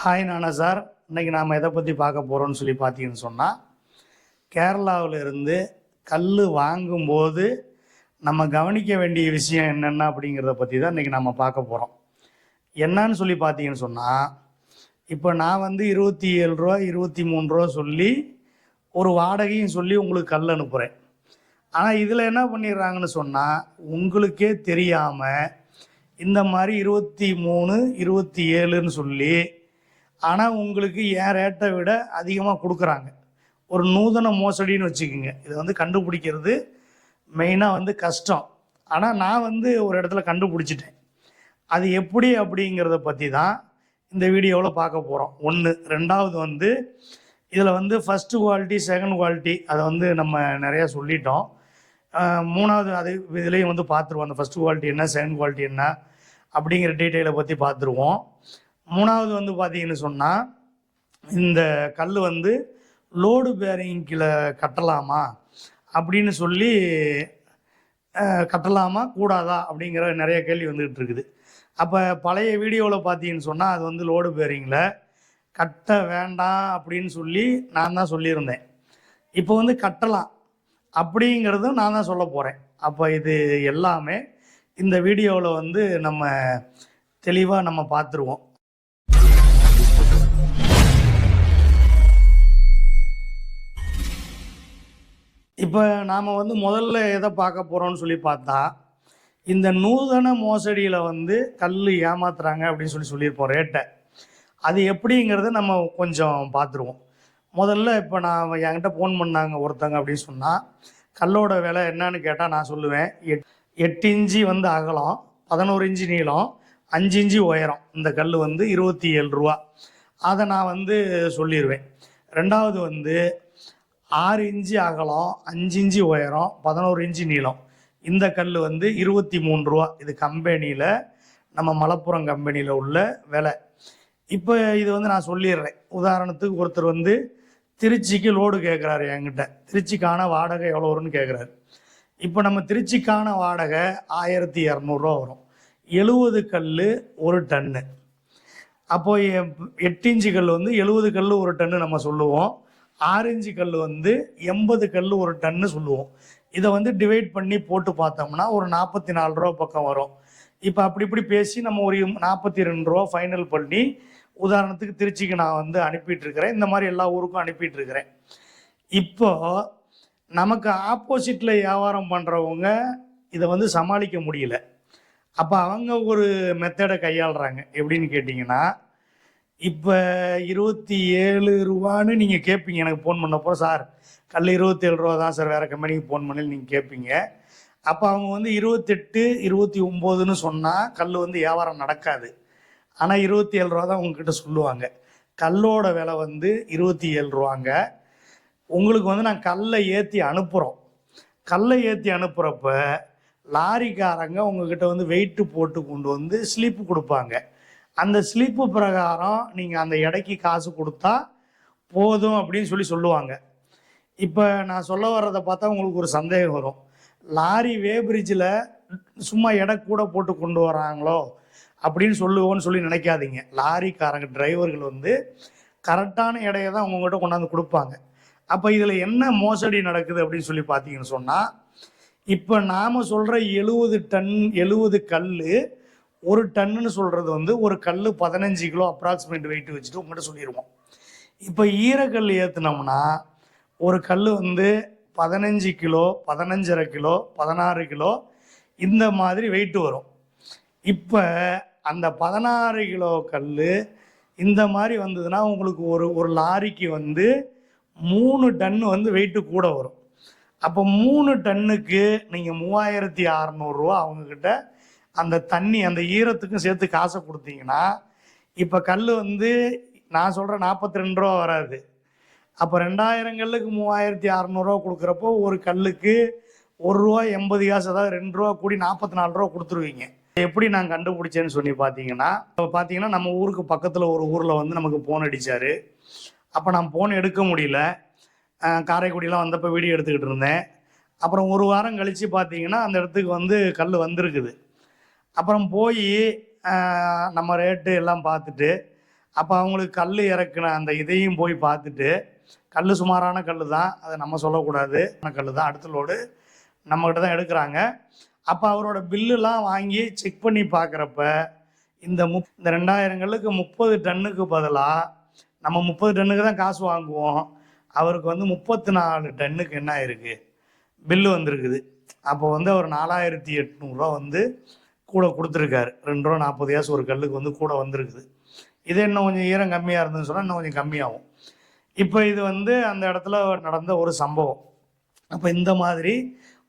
Hi நானா sir இன்னைக்கு நாம் எதை பற்றி பார்க்க போகிறோம்னு சொல்லி பார்த்தீங்கன்னு சொன்னால் கேரளாவில் இருந்து கல் வாங்கும்போது நம்ம கவனிக்க வேண்டிய விஷயம் என்னென்ன அப்படிங்கிறத பற்றி தான் இன்றைக்கி நம்ம பார்க்க போகிறோம் என்னன்னு சொல்லி பார்த்தீங்கன்னு சொன்னால் இப்போ நான் வந்து இருபத்தி ஏழு ரூபா இருபத்தி மூணு ரூபா சொல்லி ஒரு வாடகையும் சொல்லி உங்களுக்கு கல் அனுப்புகிறேன் ஆனால் இதில் என்ன பண்ணிடுறாங்கன்னு சொன்னால் உங்களுக்கே தெரியாமல் இந்த மாதிரி இருபத்தி மூணு இருபத்தி ஏழுன்னு சொல்லி ஆனால் உங்களுக்கு என் ரேட்டை விட அதிகமாக கொடுக்குறாங்க. ஒரு நூதன மோசடின்னு வச்சுக்கோங்க. இதை வந்து கண்டுபிடிக்கிறது மெயினாக வந்து கஷ்டம். ஆனால் நான் வந்து ஒரு இடத்துல கண்டுபிடிச்சிட்டேன். அது எப்படி அப்படிங்கிறத பற்றி தான் இந்த வீடியோவில் பார்க்க போகிறோம் ஒன்று ரெண்டாவது வந்து இதில் வந்து ஃபஸ்ட்டு குவாலிட்டி செகண்ட் குவாலிட்டி அதை வந்து நம்ம நிறையா சொல்லிட்டோம். மூணாவது அது இதுலேயும் வந்து பார்த்துருவோம். அந்த ஃபஸ்ட் குவாலிட்டி என்ன செகண்ட் குவாலிட்டி என்ன அப்படிங்கிற டீட்டெயிலை பற்றி பார்த்துருவோம். மூணாவது வந்து பார்த்தீங்கன்னு சொன்னால் இந்த கல் வந்து லோடு பேரிங்கில் கட்டலாமா? அப்படின்னு சொல்லி கட்டலாமா கூடாதா? அப்படிங்கிற நிறைய கேள்வி வந்துக்கிட்டு இருக்குது. அப்போ பழைய வீடியோவில் பார்த்தீங்கன்னு சொன்னால் அது வந்து லோடு பேரிங்கில் கட்ட வேண்டாம் அப்படின்னு சொல்லி நான் தான் சொல்லியிருந்தேன். இப்போ வந்து கட்டலாம் அப்படிங்கிறதும் நான் தான் சொல்ல போகிறேன் அப்போ இது எல்லாமே இந்த வீடியோவில் வந்து நம்ம தெளிவாக நம்ம பார்த்துருவோம் இப்போ நாம் வந்து முதல்ல எதை பார்க்க போகிறோம்னு சொல்லி பார்த்தா இந்த நூதன மோசடியில் வந்து கல் ஏமாத்துறாங்க அப்படின்னு சொல்லி சொல்லியிருப்போம் ரேட்டை அது எப்படிங்கிறத நம்ம கொஞ்சம் பார்த்துருவோம். முதல்ல இப்போ நான் என்கிட்ட ஃபோன் பண்ணாங்க ஒருத்தங்க அப்படின்னு சொன்னால் கல்லோட விலை என்னன்னு கேட்டால் நான் சொல்லுவேன். எட் எட்டு இன்ச்சு வந்து அகலம் பதினோரு இன்ச்சு நீளம் அஞ்சு இன்ச்சு உயரம். இந்த கல் வந்து இருபத்தி ஏழு ரூபா. அதை நான் வந்து சொல்லிடுவேன் ரெண்டாவது வந்து ஆறு இன்ச்சு அகலம் அஞ்சு இன்ச்சு உயரம் பதினோரு இன்ச்சு நீளம். இந்த கல் வந்து இருபத்தி மூணு ரூபா. இது கம்பெனியில் நம்ம மலப்புரம் கம்பெனியில் உள்ள விலை. இப்போ இது வந்து நான் சொல்லிடுறேன். உதாரணத்துக்கு ஒருத்தர் வந்து திருச்சிக்கு லோடு கேட்குறாரு என்கிட்ட. திருச்சிக்கான வாடகை எவ்வளோ வரும்னு கேட்குறாரு இப்போ நம்ம திருச்சிக்கான வாடகை ஆயிரத்தி இரநூறுவா வரும். எழுபது கல் ஒரு டன்னு. அப்போ எட்டு இன்ச்சு கல் வந்து எழுபது கல் ஒரு டன்னு நம்ம சொல்லுவோம். ஆரஞ்சு கல் வந்து எண்பது கல் ஒரு டன்னு சொல்லுவோம். இதை வந்து டிவைட் பண்ணி போட்டு பார்த்தோம்னா ஒரு நாற்பத்தி நாலு ரூபா பக்கம் வரும். இப்போ அப்படி இப்படி பேசி நம்ம ஒரு நாற்பத்தி ரெண்டு ரூபா ஃபைனல் பண்ணி உதாரணத்துக்கு திருச்சிக்கு நான் வந்து அனுப்பிட்டு இருக்கிறேன். இந்த மாதிரி எல்லா ஊருக்கும் அனுப்பிட்டு இருக்கிறேன். இப்போ நமக்கு ஆப்போசிட்டில் வியாபாரம் பண்ணுறவங்க இதை வந்து சமாளிக்க முடியல. அப்போ அவங்க ஒரு மெத்தடை கையாளுறாங்க. எப்படின்னு கேட்டிங்கன்னா இப்போ இருபத்தி ஏழு ரூபான்னு நீங்கள் கேட்பீங்க எனக்கு ஃபோன் பண்ணப்போ சார் கல் இருபத்தி ஏழு ரூபா தான் சார் வேறு கம்பெனிக்கு ஃபோன் பண்ணி நீங்கள் கேட்பீங்க அப்போ அவங்க வந்து இருபத்தெட்டு இருபத்தி ஒம்போதுன்னு சொன்னால் கல் வந்து வியாபாரம் நடக்காது. ஆனால் இருபத்தி ஏழு ரூபா தான் உங்ககிட்ட சொல்லுவாங்க. கல்லோட விலை வந்து இருபத்தி ஏழு ரூபாங்க. உங்களுக்கு வந்து நான் கல்லை ஏற்றி அனுப்புகிறோம் கல்லை ஏற்றி அனுப்புகிறப்ப லாரிக்காரங்க உங்ககிட்ட வந்து வெயிட்டு போட்டு கொண்டு வந்து ஸ்லிப்பு கொடுப்பாங்க. அந்த ஸ்லிப்பு பிரகாரம் நீங்கள் அந்த எடைக்கு காசு கொடுத்தா போதும் அப்படின்னு சொல்லி சொல்லுவாங்க. இப்போ நான் சொல்ல வர்றதை பார்த்தா உங்களுக்கு ஒரு சந்தேகம் வரும். லாரி வேபிரிட்ஜில் சும்மா எடை கூட போட்டு கொண்டு வராங்களோ அப்படின்னு சொல்லுவோன்னு சொல்லி நினைக்காதீங்க. லாரிக்காரங்க டிரைவர்கள் வந்து கரெக்டான எடையை தான் உங்ககிட்ட கொண்டாந்து கொடுப்பாங்க. அப்போ இதில் என்ன மோசடி நடக்குது அப்படின்னு சொல்லி பார்த்தீங்கன்னு சொன்னால் இப்போ நாம் சொல்கிற எழுபது டன் எழுபது கல் ஒரு டன்னுன்னு சொல்கிறது வந்து ஒரு கல் பதினஞ்சு கிலோ அப்ராக்சிமேட் வெயிட் வச்சுட்டு உங்கள்கிட்ட சொல்லிடுவோம் இப்போ ஈரக்கல் ஏற்றுனோம்னா ஒரு கல் வந்து பதினஞ்சு கிலோ பதினஞ்சரை கிலோ பதினாறு கிலோ இந்த மாதிரி வெயிட் வரும். இப்போ அந்த பதினாறு கிலோ கல் இந்த மாதிரி வந்ததுன்னா உங்களுக்கு ஒரு ஒரு லாரிக்கு வந்து மூணு டன் வந்து வெயிட்டு கூட வரும். அப்போ மூணு டன்னுக்கு நீங்கள் மூவாயிரத்தி அறநூறுரூவா அவங்கக்கிட்ட அந்த தண்ணி அந்த ஈரத்துக்கும் சேர்த்து காசை கொடுத்தீங்கன்னா இப்போ கல் வந்து நான் சொல்கிற நாற்பத்தி ரெண்டு ரூபா வராது. அப்போ ரெண்டாயிரம் கல்லுக்கு மூவாயிரத்தி அறநூறுவா கொடுக்குறப்போ ஒரு கல்லுக்கு ஒரு ரூபா எண்பது காசு அதாவது ரெண்டு ரூபா கூடி நாற்பத்தி நாலு ரூபா கொடுத்துருவீங்க. எப்படி நான் கண்டுபிடிச்சேன்னு சொல்லி பார்த்தீங்கன்னா இப்போ பார்த்தீங்கன்னா நம்ம ஊருக்கு பக்கத்தில் ஒரு ஊரில் வந்து நமக்கு ஃபோன் அடித்தார் அப்போ நான் ஃபோன் எடுக்க முடியல. காரைக்குடியெலாம் காரைக்குடிலாம் வந்தப்போ வீடியோ எடுத்துக்கிட்டு இருந்தேன். அப்புறம் ஒரு வாரம் கழித்து பார்த்தீங்கன்னா அந்த இடத்துக்கு வந்து கல் வந்திருக்குது. அப்புறம் போய் நம்ம ரேட்டு எல்லாம் பார்த்துட்டு அப்போ அவங்களுக்கு கல் இறக்குன அந்த இதையும் போய் பார்த்துட்டு கல் சுமாரான கல் தான் அதை நம்ம சொல்லக்கூடாது. கல் தான் அடுத்த லோடு நம்மக்கிட்ட தான் எடுக்கிறாங்க. அப்போ அவரோட பில்லுலாம் வாங்கி செக் பண்ணி பார்க்குறப்ப இந்த முப் இந்த ரெண்டாயிரங்களுக்கு முப்பது டன்னுக்கு பதிலாக நம்ம முப்பது டன்னுக்கு தான் காசு வாங்குவோம். அவருக்கு வந்து முப்பத்தி நாலு டன்னுக்கு என்ன ஆயிருக்கு? பில்லு வந்திருக்குது. அப்போ வந்து அவர் நாலாயிரத்தி எட்நூறுரூவா வந்து கூட கொடுத்துருக்காரு. ரெண்டு ரூபா நாற்பது காசு ஒரு கல்லுக்கு வந்து கூட வந்திருக்குது. இதே இன்னும் கொஞ்சம் ஈரம் கம்மியாக இருந்ததுன்னு சொன்னால் இன்னும் கொஞ்சம் கம்மியாகும். இப்போ இது வந்து அந்த இடத்துல நடந்த ஒரு சம்பவம். அப்போ இந்த மாதிரி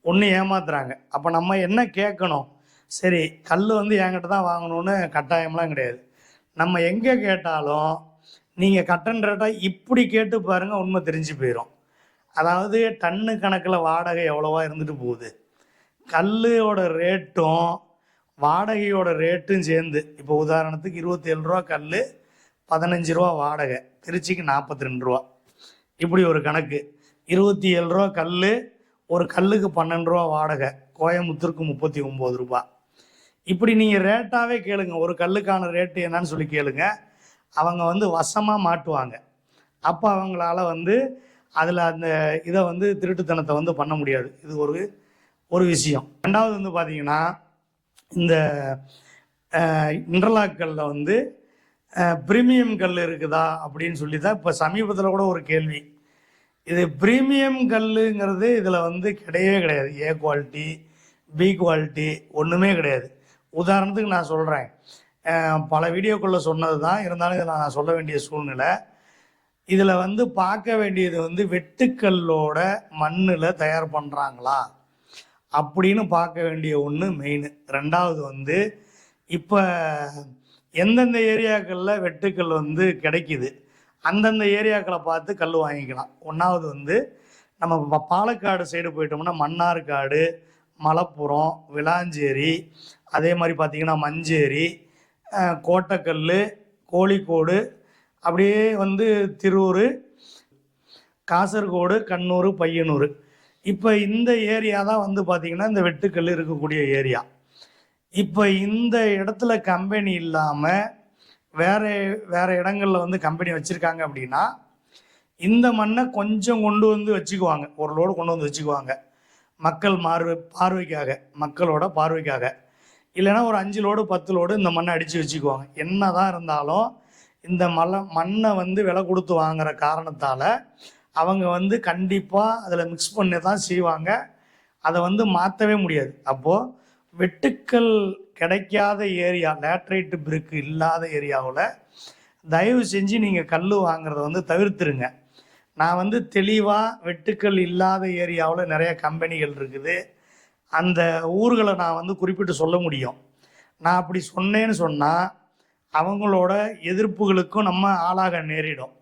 ஒன்று ஏமாத்துறாங்க. அப்போ நம்ம என்ன கேட்கணும்? சரி கல் வந்து என்கிட்ட தான் வாங்கணும்னு கட்டாயம்லாம் கிடையாது. நம்ம எங்கே கேட்டாலும் நீங்கள் கட்டன் ரேட்டாக இப்படி கேட்டு பாருங்கள் உண்மை தெரிஞ்சு போயிடும் அதாவது டன்னு கணக்கில் வாடகை எவ்வளோவா இருந்துட்டு போகுது. கல்லோட ரேட்டும் வாடகையோட ரேட்டும் சேர்ந்து இப்போ உதாரணத்துக்கு இருபத்தேழு ரூபா கல் பதினஞ்சு ரூபா வாடகை திருச்சிக்கு நாற்பத்தி ரெண்டு ரூபா. இப்படி ஒரு கணக்கு. இருபத்தி ஏழு ரூபா கல் ஒரு கல்லுக்கு பன்னெண்டு ரூபா வாடகை கோயம்புத்தூருக்கு முப்பத்தி ஒம்பது ரூபா. இப்படி நீங்கள் ரேட்டாகவே கேளுங்க. ஒரு கல்லுக்கான ரேட்டு என்னன்னு சொல்லி கேளுங்க. அவங்க வந்து வசமாக மாட்டுவாங்க. அப்போ அவங்களால வந்து அதில் அந்த இதை வந்து திருட்டுத்தனத்தை வந்து பண்ண முடியாது. இது ஒரு ஒரு விஷயம். ரெண்டாவது வந்து பார்த்தீங்கன்னா இந்த இன்டர்லாக் வந்து ப்ரீமியம் கல் இருக்குதா அப்படின்னு சொல்லி தான் இப்போ சமீபத்தில் கூட ஒரு கேள்வி. இது ப்ரீமியம் கல்லுங்கிறது இதில் வந்து கிடையவே கிடையாது. ஏ குவாலிட்டி பி குவாலிட்டி ஒன்றுமே கிடையாது. உதாரணத்துக்கு நான் சொல்கிறேன் பல வீடியோக்குள்ளே சொன்னது தான் இருந்தாலும் இதில் நான் சொல்ல வேண்டிய சூழ்நிலை. இதில் வந்து பார்க்க வேண்டியது வந்து வெட்டுக்கல்லோட மண்ணில் தயார் பண்ணுறாங்களா அப்படின்னு பார்க்க வேண்டிய ஒன்று மெயின் ரெண்டாவது வந்து இப்போ எந்தெந்த ஏரியாக்களில் வெட்டுக்கல் வந்து கிடைக்குது அந்தந்த ஏரியாக்களை பார்த்து கல் வாங்கிக்கலாம். ஒன்றாவது வந்து நம்ம பாலக்காடு சைடு போயிட்டோம்னா மன்னார்காடு மலப்புரம் விளாஞ்சேரி அதே மாதிரி பார்த்திங்கன்னா மஞ்சேரி கோட்டக்கல் கோழிக்கோடு அப்படியே வந்து திருவூர் காசர்கோடு கண்ணூர் பையனூர். இப்போ இந்த ஏரியா தான் வந்து பார்த்திங்கன்னா இந்த வெட்டுக்கல் இருக்கக்கூடிய ஏரியா இப்போ இந்த இடத்துல கம்பெனி இல்லாமல் வேற வேற இடங்களில் வந்து கம்பெனி வச்சுருக்காங்க அப்படின்னா இந்த மண்ணை கொஞ்சம் கொண்டு வந்து வச்சுக்குவாங்க. ஒரு லோடு கொண்டு வந்து வச்சுக்குவாங்க. மக்கள் பார்வை பார்வைக்காக மக்களோட பார்வைக்காக. இல்லைன்னா ஒரு அஞ்சு லோடு பத்து லோடு இந்த மண்ணை அடித்து வச்சுக்குவாங்க. என்னதான் இருந்தாலும் இந்த மலை மண்ணை வந்து விலை கொடுத்து வாங்குற காரணத்தால் அவங்க வந்து கண்டிப்பாக அதில் மிக்ஸ் பண்ணி தான் செய்வாங்க. அதை வந்து மாற்றவே முடியாது. அப்போது வெட்டுக்கள் கிடைக்காத ஏரியா லேட்ரைட்டு பிரிக்கு இல்லாத ஏரியாவில் தயவு செஞ்சு நீங்கள் கல் வாங்குறத வந்து தவிர்த்துருங்க. நான் வந்து தெளிவாக வெட்டுக்கள் இல்லாத ஏரியாவில் நிறைய கம்பெனிகள் இருக்குது. அந்த ஊர்களை நான் வந்து குறிப்பிட்டு சொல்ல முடியும். நான் அப்படி சொன்னேன்னு சொன்னால் அவங்களோட எதிர்ப்புகளுக்கும் நம்ம ஆளாக நேரிடும்.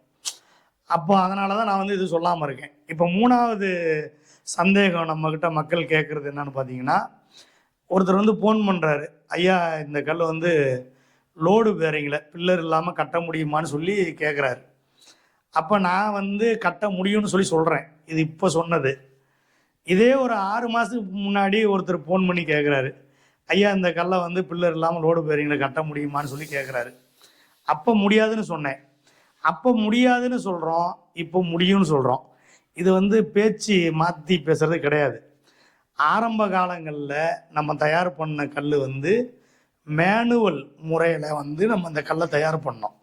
அப்போ அதனால தான் நான் வந்து இது சொல்லாமல் இருக்கேன். இப்போ மூணாவது சந்தேகம் நம்மக்கிட்ட மக்கள் கேட்குறது என்னன்னு பார்த்தீங்கன்னா ஒருத்தர் வந்து ஃபோன் பண்ணுறாரு ஐயா இந்த கல் வந்து லோடு பேரிங்கில் பில்லர் இல்லாமல் கட்ட முடியுமான்னு சொல்லி கேட்குறாரு அப்போ நான் வந்து கட்ட முடியும்னு சொல்லி சொல்கிறேன் இது இப்போ சொன்னது. இதே ஒரு ஆறு மாதத்துக்கு முன்னாடி ஒருத்தர் ஃபோன் பண்ணி கேட்குறாரு ஐயா இந்த கல்லை வந்து பில்லர் இல்லாமல் லோடு பேரிங்கில் கட்ட முடியுமான்னு சொல்லி கேட்குறாரு அப்போ முடியாதுன்னு சொன்னேன். அப்போ முடியாதுன்னு சொல்கிறோம் இப்போ முடியும்னு சொல்கிறோம் இது வந்து பேச்சு மாற்றி பேசுறது கிடையாது. ஆரம்ப காலங்களில் நம்ம தயார் பண்ண கல் வந்து மேனுவல் முறையில் வந்து நம்ம அந்த கல்லை தயார் பண்ணோம்.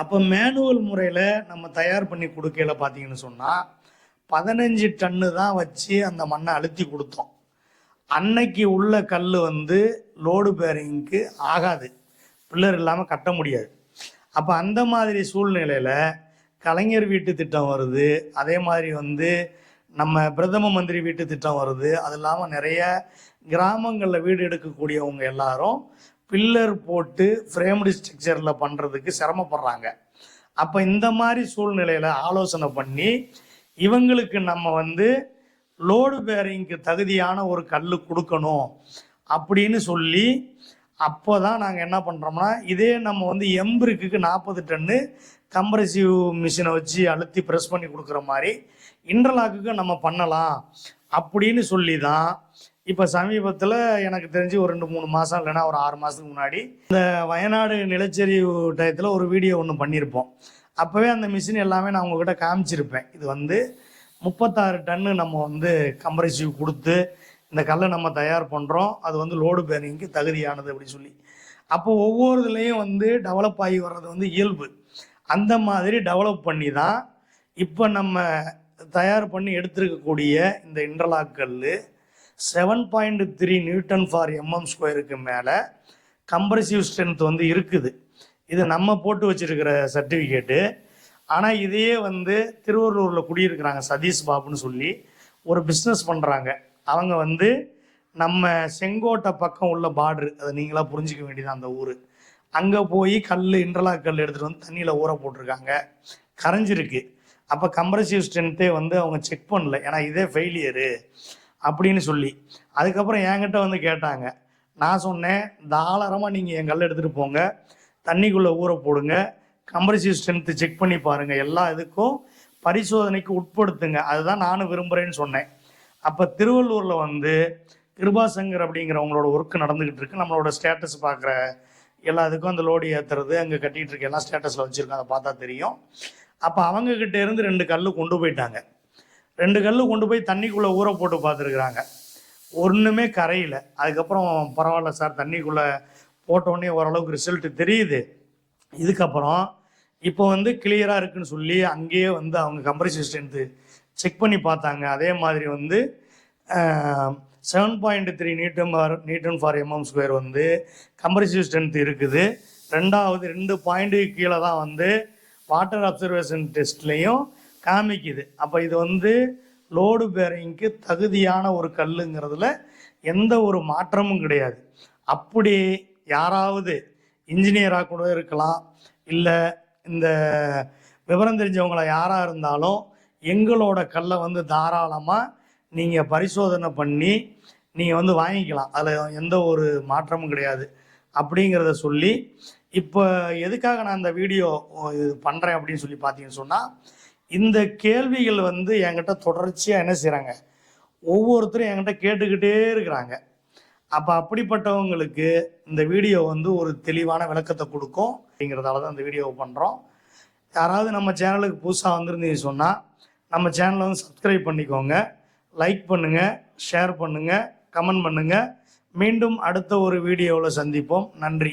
அப்போ மேனுவல் முறையில் நம்ம தயார் பண்ணி கொடுக்கையில பார்த்தீங்கன்னு சொன்னால் பதினஞ்சு டன்னு தான் வச்சு அந்த மண்ணை அழுத்தி கொடுத்தோம். அன்னைக்கு உள்ள கல் வந்து லோடு பேரிங்க்கு ஆகாது. பில்லர் இல்லாமல் கட்ட முடியாது. அப்போ அந்த மாதிரி சூழ்நிலையில் கலைஞர் வீட்டு திட்டம் வருது. அதே மாதிரி வந்து நம்ம பிரதம மந்திரி வீட்டு திட்டம் வருது. அது இல்லாமல் நிறைய கிராமங்களில் வீடு எடுக்கக்கூடியவங்க எல்லாரும் பில்லர் போட்டு ஃப்ரேம்டு ஸ்ட்ரக்சரில் பண்ணுறதுக்கு சிரமப்படுறாங்க. அப்போ இந்த மாதிரி சூழ்நிலையில் ஆலோசனை பண்ணி இவங்களுக்கு நம்ம வந்து லோடு பேரிங்க்கு தகுதியான ஒரு கல் கொடுக்கணும் அப்படின்னு சொல்லி அப்போ தான் நாங்கள் என்ன பண்ணுறோம்னா இதே நம்ம வந்து எம்பிரிக்கு நாற்பது டன்னு கம்ப்ரசிவ் மிஷினை வச்சு அழுத்தி ப்ரெஸ் பண்ணி கொடுக்குற மாதிரி இன்டர்லாக்குக்கு நம்ம பண்ணலாம் அப்படின்னு சொல்லி தான் இப்போ சமீபத்தில் எனக்கு தெரிஞ்சு ஒரு ரெண்டு மூணு மாதம் இல்லைன்னா ஒரு ஆறு மாதத்துக்கு முன்னாடி இந்த வயநாடு நிலச்சரிவு டயத்தில் ஒரு வீடியோ ஒன்று பண்ணியிருப்போம். அப்போவே அந்த மிஷின் எல்லாமே நான் உங்ககிட்ட காமிச்சிருப்பேன். இது வந்து முப்பத்தாறு டன்னு நம்ம வந்து கம்ப்ரசிவ் கொடுத்து இந்த கல்லை நம்ம தயார் பண்ணுறோம் அது வந்து லோடு பேரிங்க்கு தகுதியானது அப்படின்னு சொல்லி. அப்போ ஒவ்வொரு இதுலேயும் வந்து டெவலப் ஆகி வர்றது வந்து இயல்பு. அந்த மாதிரி டெவலப் பண்ணி தான் இப்போ நம்ம தயார் பண்ணி எடுத்திருக்கக்கூடிய இந்த இன்டர்லாக் கல் seven point three newton for MM ஸ்கொயருக்கு மேலே கம்ப்ரசிவ் ஸ்ட்ரென்த் வந்து இருக்குது. இது நம்ம போட்டு வச்சிருக்கிற சர்டிஃபிகேட்டு ஆனால் இதையே வந்து திருவள்ளூரில் குடியிருக்கிறாங்க சதீஷ் பாபுன்னு சொல்லி ஒரு பிஸ்னஸ் பண்ணுறாங்க அவங்க வந்து நம்ம செங்கோட்டை பக்கம் உள்ள பார்டரு அதை நீங்களாக புரிஞ்சிக்க வேண்டியது அந்த ஊர். அங்கே போய் கல் இன்டர்லாக் கல் எடுத்துகிட்டு வந்து தண்ணியில் ஊற போட்டிருக்காங்க. கரைஞ்சிருக்கு அப்போ கம்ப்ரசிவ் ஸ்ட்ரென்த்தே வந்து அவங்க செக் பண்ணல. ஏன்னா இதே ஃபெயிலியரு அப்படின்னு சொல்லி. அதுக்கப்புறம் என்கிட்ட வந்து கேட்டாங்க. நான் சொன்னேன் தாராளமாக நீங்கள் என் கல் எடுத்துகிட்டு போங்க. தண்ணிக்குள்ளே ஊற போடுங்க. கம்ப்ரசிவ் ஸ்ட்ரென்த்து செக் பண்ணி பாருங்கள் எல்லா இதுக்கும் பரிசோதனைக்கு உட்படுத்துங்க. அதுதான் நானும் விரும்புகிறேன்னு சொன்னேன். அப்போ திருவள்ளூரில் வந்து கிருபாசங்கர் அப்படிங்கிறவங்களோட ஒர்க் நடந்துக்கிட்டு இருக்கு. நம்மளோட ஸ்டேட்டஸ் பார்க்குற எல்லா இதுக்கும் அந்த லோடு ஏற்றுறது அங்கே கட்டிகிட்டு இருக்க எல்லாம் ஸ்டேட்டஸில் வச்சுருக்கோம். அதை பார்த்தா தெரியும். அப்போ அவங்கக்கிட்ட இருந்து ரெண்டு கல் கொண்டு போயிட்டாங்க. ரெண்டு கல் கொண்டு போய் தண்ணிக்குள்ளே ஊற போட்டு பார்த்துருக்குறாங்க. ஒன்றுமே கரையில. அதுக்கப்புறம் பரவாயில்ல சார் தண்ணிக்குள்ளே போட்டோடனே ஓரளவுக்கு ரிசல்ட் தெரியுது. இதுக்கப்புறம் இப்போ வந்து கிளியராக இருக்குன்னு சொல்லி அங்கேயே வந்து அவங்க கம்ப்ரசிவ் ஸ்ட்ரென்த்து செக் பண்ணி பார்த்தாங்க. அதே மாதிரி வந்து seven point three newton for newton for MM square வந்து கம்ப்ரசிவ் ஸ்ட்ரென்த் இருக்குது. ரெண்டாவது ரெண்டு பாயிண்ட்டுக்கு கீழே தான் வந்து வாட்டர் அப்சர்வேஷன் டெஸ்ட்லேயும் காமிக்குது. அப்போ இது வந்து லோடு பேரிங்க்கு தகுதியான ஒரு கல்லுங்கிறதுல எந்த ஒரு மாற்றமும் கிடையாது. அப்படி யாராவது இன்ஜினியராக கூட இருக்கலாம். இல்லை இந்த விவரம் தெரிஞ்சவங்கள யாராக இருந்தாலும் எங்களோட கல்லை வந்து தாராளமாக நீங்கள் பரிசோதனை பண்ணி நீங்கள் வந்து வாங்கிக்கலாம். அதில் எந்த ஒரு மாற்றமும் கிடையாது. அப்படிங்கிறத சொல்லி இப்போ எதுக்காக நான் இந்த வீடியோ இது பண்ணுறேன் அப்படின்னு சொல்லி பார்த்தீங்கன்னு சொன்னால் இந்த கேள்விகள் வந்து என்கிட்ட தொடர்ச்சியாக என்ன செய்கிறாங்க ஒவ்வொருத்தரும் என்கிட்ட கேட்டுக்கிட்டே இருக்கிறாங்க. அப்போ அப்படிப்பட்டவங்களுக்கு இந்த வீடியோ வந்து ஒரு தெளிவான விளக்கத்தை கொடுக்கும். அப்படிங்கிறதால தான் இந்த வீடியோவை பண்ணுறோம் யாராவது நம்ம சேனலுக்கு புதுசாக வந்திருந்தீங்க சொன்னால் நம்ம சேனலை வந்து சப்ஸ்கிரைப் பண்ணிக்கோங்க. லைக் பண்ணுங்கள் ஷேர் பண்ணுங்கள் கமெண்ட் பண்ணுங்கள் மீண்டும் அடுத்த ஒரு வீடியோவில் சந்திப்போம். நன்றி.